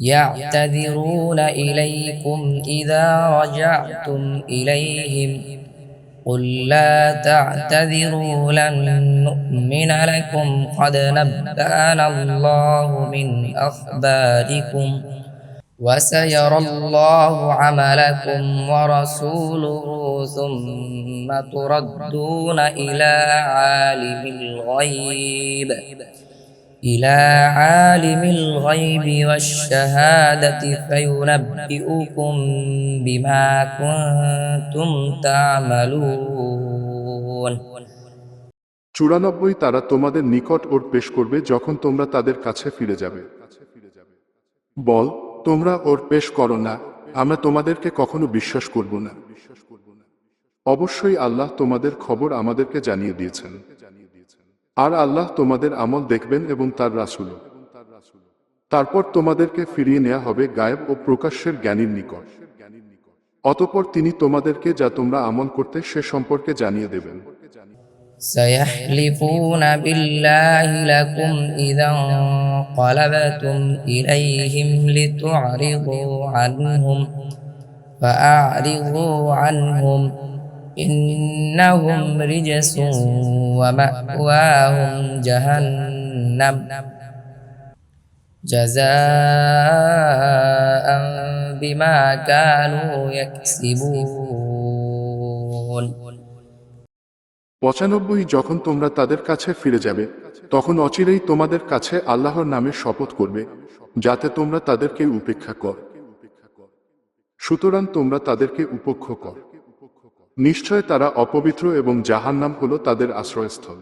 يعتذرون إليكم إذا رجعتم إليهم. قل لا تعتذروا لن نؤمن لكم. قد نبأنا الله من أخباركم وسيرى الله عملكم ورسوله ثم تردون إلى عالم الغيب. إلى عالم الغيب والشهادة فينبئكم بما كنتم تعملون চুরানব্বই তারা তোমাদের নিকট ওর পেশ করবে যখন তোমরা তাদের কাছে ফিরে যাবে বল তোমরা ওর পেশ করো না আমরা তোমাদেরকে কখনো বিশ্বাস করব না অবশ্যই আল্লাহ তোমাদের খবর আমাদেরকে জানিয়ে দিয়েছেন আর আল্লাহ তোমাদের আমল দেখবেন এবং তার রাসূল তারপর তোমাদেরকে ফিরিয়ে নেওয়া হবে গায়েব ও প্রকাশ্যের জ্ঞানীর নিকট অতপর তিনি তোমাদেরকে যা তোমরা আমল করতে সে সম্পর্কে জানিয়ে দেবেন سيحلفون بالله لكم إذا انقلبتم إليهم لتعرضوا عنهم فأعرضوا عنهم إنهم رجس ومأواهم جهنم جزاء بما كانوا يكسبون পঁচানব্বই যখন তোমরা তাদের কাছে ফিরে যাবে তখন অচিরেই তোমাদের কাছে আল্লাহর নামে শপথ করবে যাতে তোমরা তাদেরকে উপেক্ষা কর সুতরাং তোমরা তাদেরকে উপেক্ষ কর নিশ্চয় তারা অপবিত্র এবং জাহান্নাম হল তাদের আশ্রয়স্থল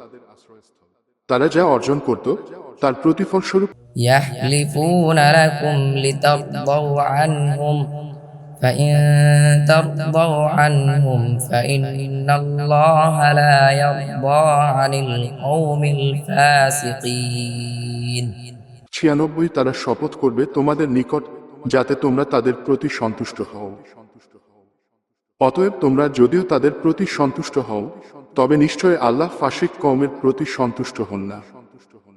তারা যা অর্জন করত তার প্রতিফলস্বরূপ يحلفون لكم لترضوا عنهم فإن ترضوا عنهم فإن الله لا يرضى عن القوم الفاسقين ছিয়ানব্বই তারা শপথ করবে তোমাদের নিকট যাতে তোমরা তাদের প্রতি সন্তুষ্ট হও অতএব তোমরা যদিও তাদের প্রতি সন্তুষ্ট হও, তবে নিশ্চয় আল্লাহ ফাসিক কৌমের প্রতি সন্তুষ্ট হন না।